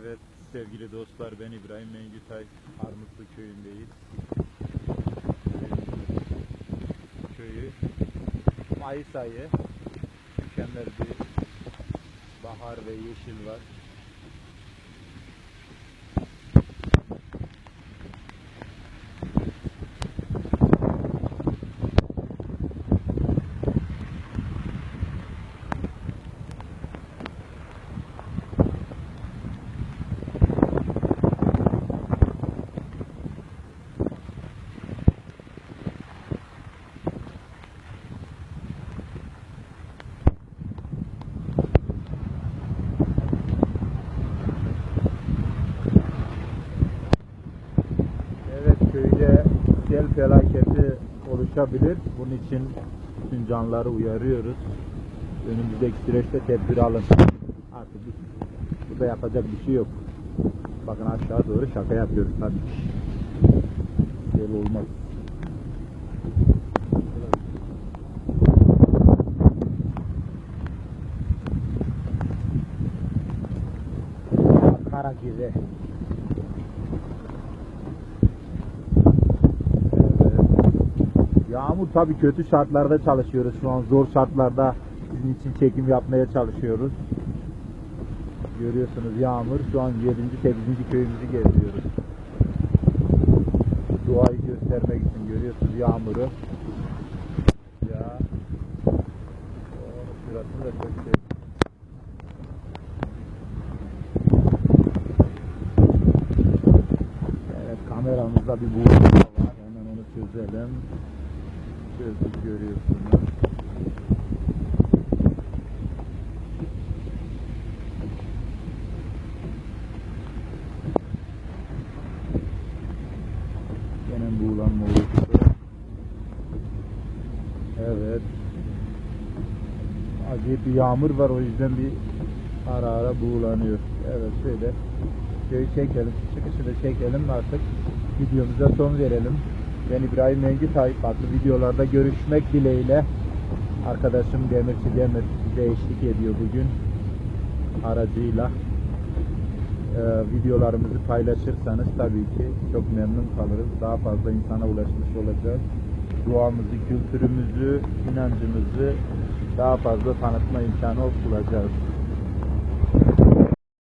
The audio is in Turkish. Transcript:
Evet sevgili dostlar ben İbrahim Mengütay Armutlu köyündeyiz. Köyü Mayıs ayı mükemmel bir bahar ve yeşil var. Evet köyde sel felaketi oluşabilir. Bunun için bütün canlıları uyarıyoruz. Önümüzdeki süreçte tedbir alın. Artık burada yapacak bir şey yok. Bakın aşağı doğru şaka yapıyoruz tabii. Sel olmaz. Kara Yağmur tabii kötü şartlarda çalışıyoruz. Şu an zor şartlarda sizin için çekim yapmaya çalışıyoruz. Görüyorsunuz yağmur. Şu an 7. 8. köyümüzü geziyoruz. Doğayı göstermek için görüyorsunuz yağmuru. Ya. Onun şurası da çok şey. Evet kameramızda bir buğulama var. Hemen onu çözelim. Çözdük görüyorsunuz. Gene buğulanma oluştu. Evet. Acayip bir yağmur var o yüzden bir ara ara buğulanıyor. Evet şöyle köyü çekelim. Çıkışı da çekelim artık. Videomuza son verelim. Ben İbrahim Mengütay. Farklı videolarda görüşmek dileğiyle. Arkadaşım Demirci Demir bize ediyor bugün. Aracıyla. Ee, videolarımızı paylaşırsanız tabii ki çok memnun kalırız. Daha fazla insana ulaşmış olacağız. Duamızı, kültürümüzü, inancımızı daha fazla tanıtma imkanı bulacağız.